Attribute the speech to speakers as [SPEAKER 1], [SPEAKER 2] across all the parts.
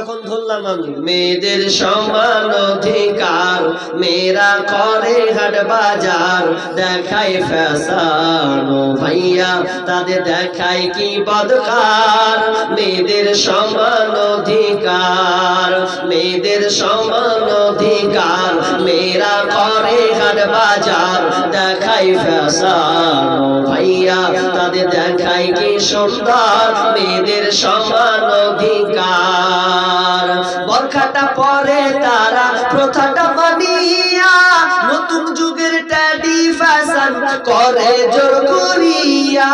[SPEAKER 1] তখন ধরলাম আমি, মেয়েদের সমান অধিকার, মেয়েরা করে হাট বাজার, দেখায় ফ্যাশন ভাইয়া, তাদের দেখায় কি বদকার? মেয়েদের সমান অধিকার, মেয়েদের সমান অধিকার, মেয়েরা করে হাট বাজার, দেখায় ফ্যাশন ভাইয়া, তাদের দেখায় কি সুন্দর? মেয়েদের সমান অধিকার। বরখাটা পরে তারা প্রথাটা মানিয়া নতুন যুগের ট্যাডি ফ্যাশন করে জোর করিয়া।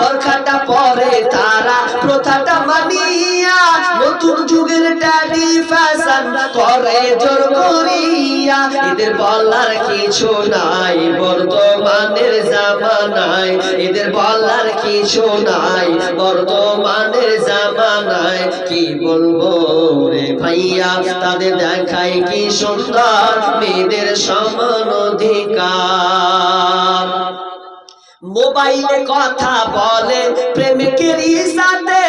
[SPEAKER 1] বরখাটা পরে তারা প্রথাটা নতুন যুগের ট্যাডি ফ্যাশন করে জোর করিয়া। এদের বলার কিছু নাই, বর্তমানের জামানায়। এদের বলার কিছু নাই, বর্তমানের জামানায়। কি বলব রে ভাইয়া, তাদের দেখায় কি সুন্দর মেয়েদের সমান অধিকার। মোবাইলে কথা বলে, প্রেমিকের সাথে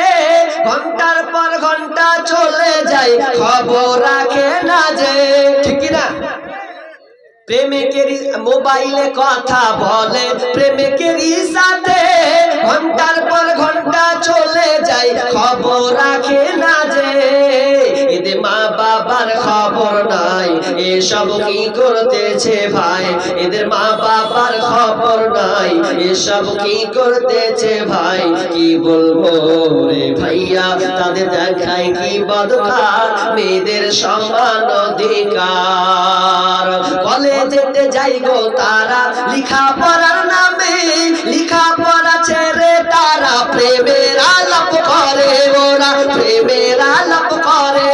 [SPEAKER 1] ঘণ্টার পর ঘণ্টা চলে যায়, খবর রাখে না যে, ঠিক না প্রেমিকের মোবাইলে কথা বলে, প্রেমিকের সাথে ঘণ্টার পর ঘণ্টা চলে যায়, খবর রাখে না যে, এদের মা বাবার খবর এসব কি করতেছে ভাই? এদের মা বাবার খবর নাই। এসব কি করতেছে ভাই? কি বলব রে ভাইয়া? তাদের দেখায় কি বদকার? মেয়েদের সমান অধিকার। কলেজেতে যাই তারা লিখা পড়ার নামে লিখা প্রেমের আলাপ করে ওরা প্রেমের আলাপ করে।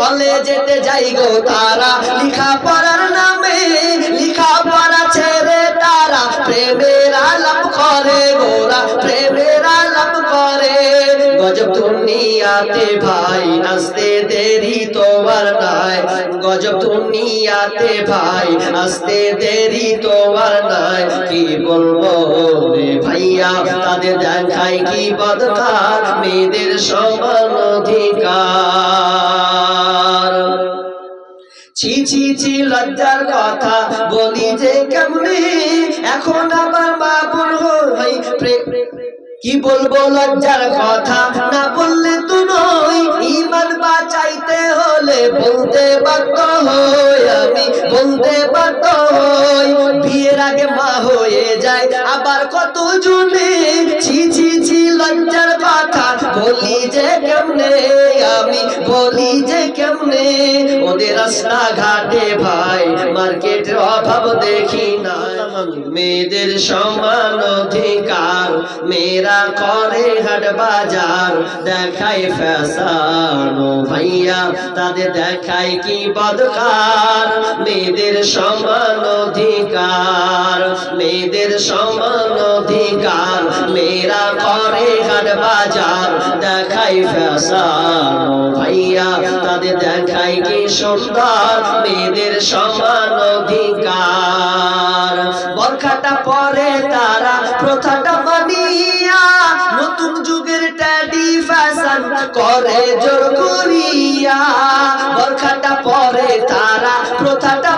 [SPEAKER 1] কলেজেতে যাই গো তারা, লিখা পড়ার নামে, লিখা পড়া ছেড়ে তারা। প্রেমের আলাপ করে ওরা প্রেমের আলাপ করে। গজব দুনিয়াতে ভাই আসতে দেরি তোমার নাই। গজব দুনিয়াতে ভাই, আসতে দেরি তোমার নাই। কি বলব ভাইয়া, তাদের দেখায় কি বদকার? মেয়েদের সমান অধিকার। ছি ছি ছি, লজ্জার কথা বলি যে কেমনে? এখন আবার বোন হই প্রে- কি বলব লজ্জার কথা? না বললে তো নই ইমান বাঁচাইতে হলে বলতে বাধ্য হই আমি, বলতে বাধ্য হই। বিয়ের আগে মা হয়ে যায়, আবার কত জনে ছি ছি ছি, লজ্জার কথা। বলি যে কেমনে আমি, বলি যে কেমনে? ওদের রাস্তা ঘাটে ভাই, মার্কেটের অভাব দেখি না। মেয়েদের সমান অধিকার, মেয়েরা করে হাট বাজার, দেখায় ফ্যাশন ভাইয়া, তাদের দেখায় কি বদকার? মেয়েদের সমান অধিকার, মেয়েদের সমান অধিকার, মেয়েরা করে হাট বাজার, দেখায় ফ্যাশন ভাইয়া, তাদের দেখায় কি সুন্দর? মেয়েদের সমান অধিকার। বরখাটা পরে তারা, প্রথাটা মানিয়া নতুন যুগের ট্যাডি ফ্যাশন করে জোর করিয়া। বরখাটা পরে তারা, প্রথাটা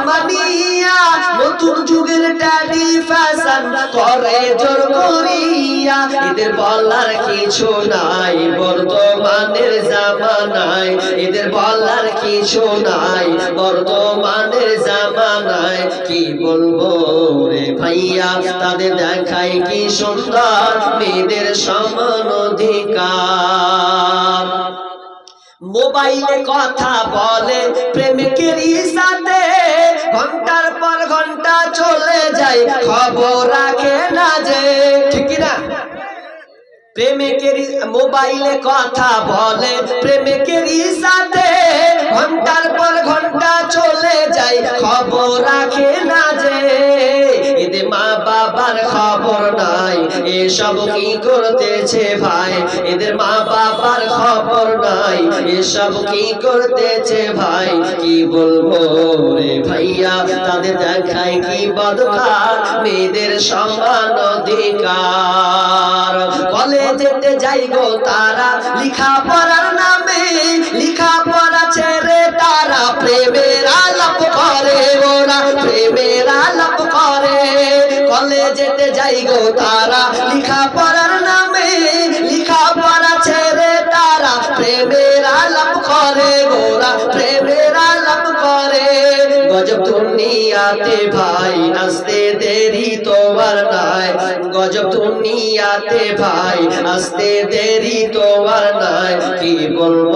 [SPEAKER 1] করে, জোর করিয়া। এদের বলার কিছু নাই, বর্তমানের জামানায়। এদের বলার কিছু নাই, বর্তমানের জামানায়। কি বলব রে ভাইয়া, তাদের দেখায় কি সুন্দর মেয়েদের সমান অধিকার। মোবাইলে কথা বলে, প্রেমিকের সাথে ঘণ্টার পর ঘণ্টা চলে যায়, খবর রাখে না যে। ঠিক না প্রেমিকের মোবাইলে কথা বলে প্রেমিকের সাথে। ঘণ্টার পর ঘণ্টা চলে যায়, খবর রাখে না যে। এসব কি করতেছে ভাই? এদের মা বাবার খবর নাই। এসব কি করতেছে ভাই? কি বলব রে ভাইয়া? তাদের দেখায় কি বদকার? মেয়েদের সমান অধিকার। কলেজেতে যাই গো তারা লিখা পড়ার নামে। লিখা পড়া ছেড়ে তারা প্রেমের আলাপ করে ওরা প্রেমের আলাপ কলেজেতে যাই গো তারা। লিখা পড়ার নামে, লিখা পড়া ছেড়ে তারা। প্রেমের আলাপ করে ওরা প্রেমের আলাপ করে। গজব দুনিয়াতে ভাই আসতে দেরি তোমার নাই। গজব দুনিয়াতে ভাই আসতে দেরি তোমার নাই। কি বলব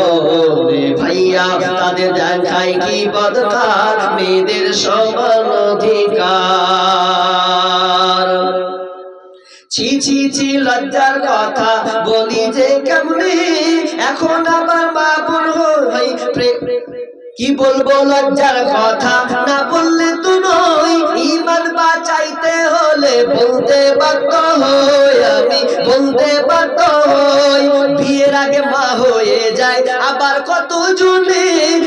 [SPEAKER 1] ভাইয়া, তাদের দেখাই কি বদকার? মেয়েদের সমান অধিকার ছি ছি লজ্জার কথা। বলি যে কেমনে? এখন আবার মা হই কি বলব লজ্জার কথা? না বললে তো নই, ইমান বাঁচাইতে হলে বলতে বাধ্য হই আমি, বলতে বাধ্য হই। বিয়ের আগে মা হয়ে যায়, আবার কত জনে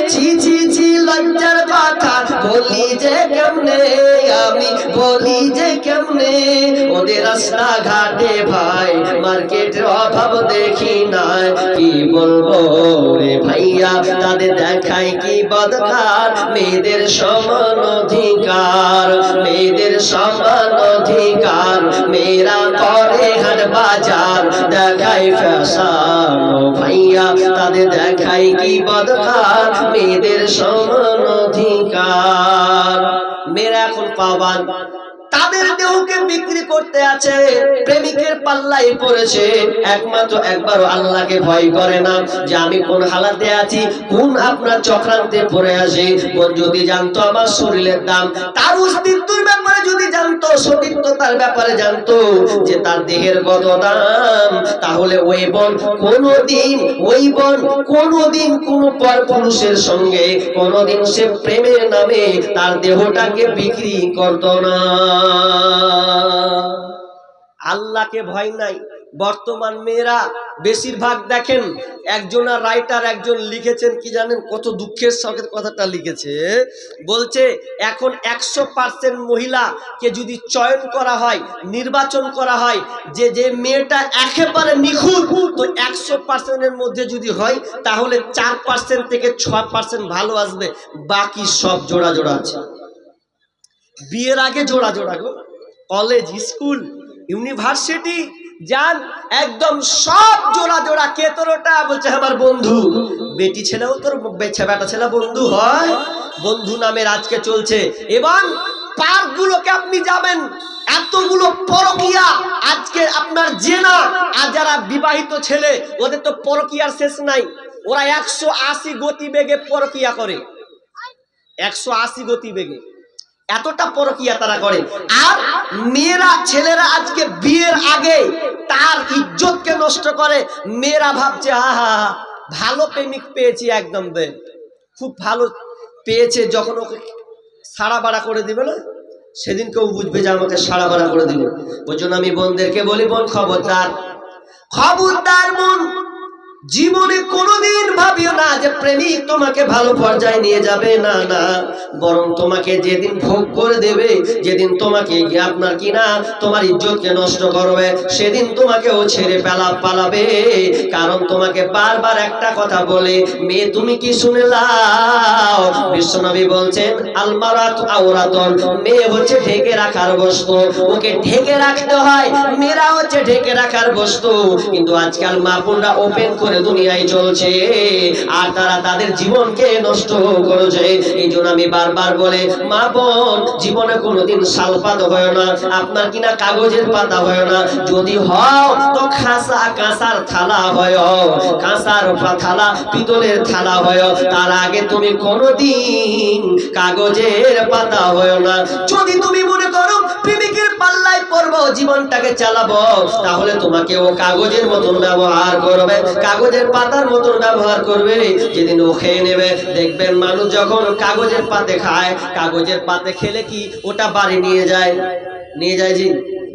[SPEAKER 1] ছি ছি ছি, লজ্জার কথা। বলি যে কেমনে? আমি বলি যে কেমনে? ওদের রাস্তা ঘাটে ভাই, মার্কেটের অভাব দেখি না কি বলব রে ভাইয়া, তাদের দেখায় কি বদকার? মেয়েদের সমান অধিকার, মেয়েদের সমান অধিকার। মেয়েরা করে হাট বাজার, দেখাই ফ্যাশন। ভাইয়া, তাদের দেখাই কি বদকার, মেয়েদের সমান অধিকার। মেয়েরা এখন পাবান তাদের দেহকে বিক্রি করতে আছে, প্রেমিকের পাল্লায় পড়েছে। একমাত্র একবারও আল্লাহকে ভয় করে না যে আমি কোন হালাতে আছি, কোন আপনার চক্রান্তে পড়ে আছি। কোন যদি জানতো আমার শরীরের দাম, তার অস্তিত্বের ব্যাপারে যদি জানতো সতীত্বতার ব্যাপারে জানতো যে তার দেহের কত দাম, তাহলে ওই বোন কোনোদিন, ওই বোন কোনোদিন কোন পর পুরুষের সঙ্গে কোনোদিন সে প্রেমের নামে তার দেহটাকে বিক্রি করতো না। আল্লাহকে ভয় নাই। বর্তমান মেয়েরা বেশিরভাগ দেখেন, একজন রাইটার একজন লিখেছেন, কি জানেন? কত দুঃখের সঙ্গে কথাটা লিখেছে। বলছে, এখন একশো পার্সেন্ট মহিলাকে যদি চয়ন করা হয়, নির্বাচন করা হয়, যে যে মেয়েটা একেবারে নিখুঁত, তো একশো পার্সেন্টের মধ্যে যদি হয়, তাহলে চার পার্সেন্ট থেকে ছ পার্সেন্ট ভালো আসবে, বাকি সব জোড়া জোড়া আছে। বিয়ের আগে জোড়া জোড়া গো। কলেজ, স্কুল, ইউনিভার্সিটি, যান, একদম সব জোড়া জোড়া। কে তোর ওটা? বলছে, আমার বন্ধু। বেটি ছেলেও তোর বেটা ছেলে বন্ধু হয়। বন্ধু নামের আজকে চলছে। এবং পার্কগুলোকে আপনি যাবেন। এতগুলো পরকিয়া আজকে আপনার জেনা। আর যারা বিবাহিত ছেলে, ওদের তো পরকিয়ার শেষ নাই। ওরা একশো আশি গতি বেগে পরকিয়া করে। একশো আশি গতি বেগে এতটা পরকিয়া তারা করে। আর মেয়েরা, ছেলেরা আজকে বিয়ের আগে তার ইজ্জতকে নষ্ট করে। মেয়েরা ভাবছে হা হা ভালো প্রেমিক পেয়েছি একদম দে খুব ভালো পেয়েছে যখন ওকে সাড়া বাড়া করে দিবে না? সেদিন কেউ বুঝবে যে আমাকে সাড়া বাড়া করে দিল। ওই জন্য আমি বোনদেরকে বলি, বোন, খবরদার। খবরদার বোন জীবনে কোনোদিন ভাবিও না যে প্রেমিক তোমাকে ভালো পর্যায়ে নিয়ে যাবে। না না। বরং তোমাকে যেদিন ভোগ করে দেবে, যেদিন তোমাকে আপনার কি না তোমার ইজ্জতকে নষ্ট করবে, সেদিন তোমাকে ও ছেড়ে পেলা পালাবে। কারণ তোমাকে বারবার একটা কথা বলে, মেয়ে, তুমি কি শুনে লাও? বিশ্বনবী বলছেন, আলমারাত আওরাতন, মেয়ে হচ্ছে ঢেকে রাখার বস্তু। ওকে ঢেকে রাখতে হয়, মেয়েরা হচ্ছে ঢেকে রাখার বস্তু। কিন্তু আজকাল মা বোনরা ওপেন করে দুনিয়ায় চলছে, আর তারা তাদের জীবনকে নষ্ট করেছে। এই জন্য আমি বারবার বলে, মা বোন, জীবনে কোনোদিন সালপাত হয় না, আপনার কিনা কাগজের পাতা হয় না। যদি হও, তো খাসা কাঁসার থালা হয়। কাঁসার থালা পিতলের থালা হয়। তার আগে তুমি কোনোদিন কাগজের পাতা হয় না। যদি তুমি মনে করো, প্রেমিকের পড়ব জীবনটাকে চালাবো, তাহলে তোমাকে ও কাগজের মতন ব্যবহার করবে, কাগজের পাতার মতন ব্যবহার করবে, যেদিন ও খেয়ে নেবে। দেখবেন মানুষ যখন কাগজের পাতে খায়, কাগজের পাতে খেলে কি ওটা বাড়ি নিয়ে যায়? নিয়ে যায় জি?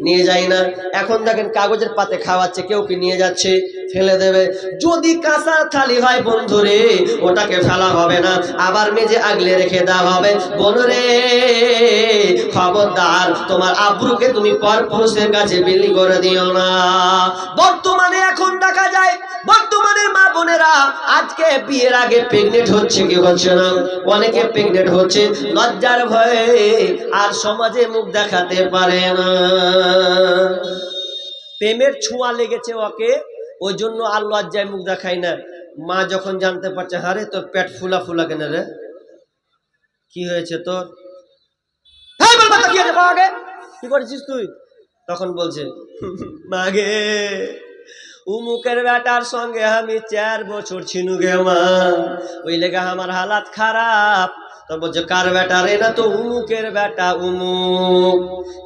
[SPEAKER 1] নিয়ে যায় না। এখন দেখেন কাগজের পাতে খাওয়াচ্ছে, কেউ কি নিয়ে যাচ্ছে? ফেলে দেবে। যদি কাঁচা থালি হয় বন্ধুরে, ওটাকে ফেলা হবে না। আবার মেজে আগলে রেখে দেওয়া হবে। বনরে খবরদার, তোমার আব্রুকে তুমি পর পুরুষের কাছে বিলি করে দিও না। বর্তমানে এখন দেখা যায়, বর্তমানে মা বোনেরা আজকে বিয়ের আগে প্রেগনেন্ট হচ্ছে, কি হচ্ছে না? অনেকে প্রেগনেন্ট হচ্ছে, লজ্জার ভয়ে আর সমাজে মুখ দেখাতে পারে না। প্রেমের ছোঁয়া লেগেছে ওকে ওই জন্য আর লজ্জায় মুখ দেখায় না। মা যখন জানতে পারছে, হারে তোর পেট ফুলা ফুলা কেন রে? কি হয়েছে তোর? কি করেছিস তুই? তখন বলছে মাগে উমুকের বেটার সঙ্গে আমি চার বছর ছিনু গে, মা। ওই লেগে আমার হালাত খারাপ। তো বলছে কার বেটা রে না তো উমুকের বেটা উমুক।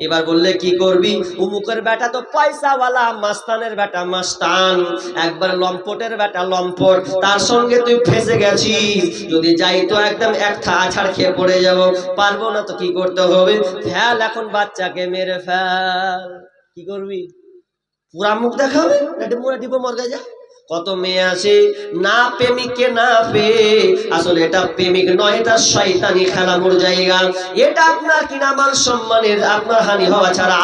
[SPEAKER 1] এবার বললে কি করবি? উমুকের বেটা তো পয়সাওয়ালা, মাস্তানের বেটা মাস্তান। একবার লম্পটের বেটা লম্পট, তার সঙ্গে তুই ফেসে গেছিস। যদি যাই তো একদম এক থা ছাড় খেয়ে পড়ে যাব। পারব না তো কি করতে হবে? ফেল, এখন বাচ্চাকে মেরে ফেল। কি করবি? পুরা মুখ দেখাবে? নাকি মুড়া দিব মর্গা যা কত মেয়ে আছে? না প্রেমিককে না পেয়ে। আসলে এটা প্রেমিক নয়, এটা শয়তানি খেলানোর জায়গা। এটা আপনার কিনা মান সম্মানের, আপনার হানি হওয়া ছাড়া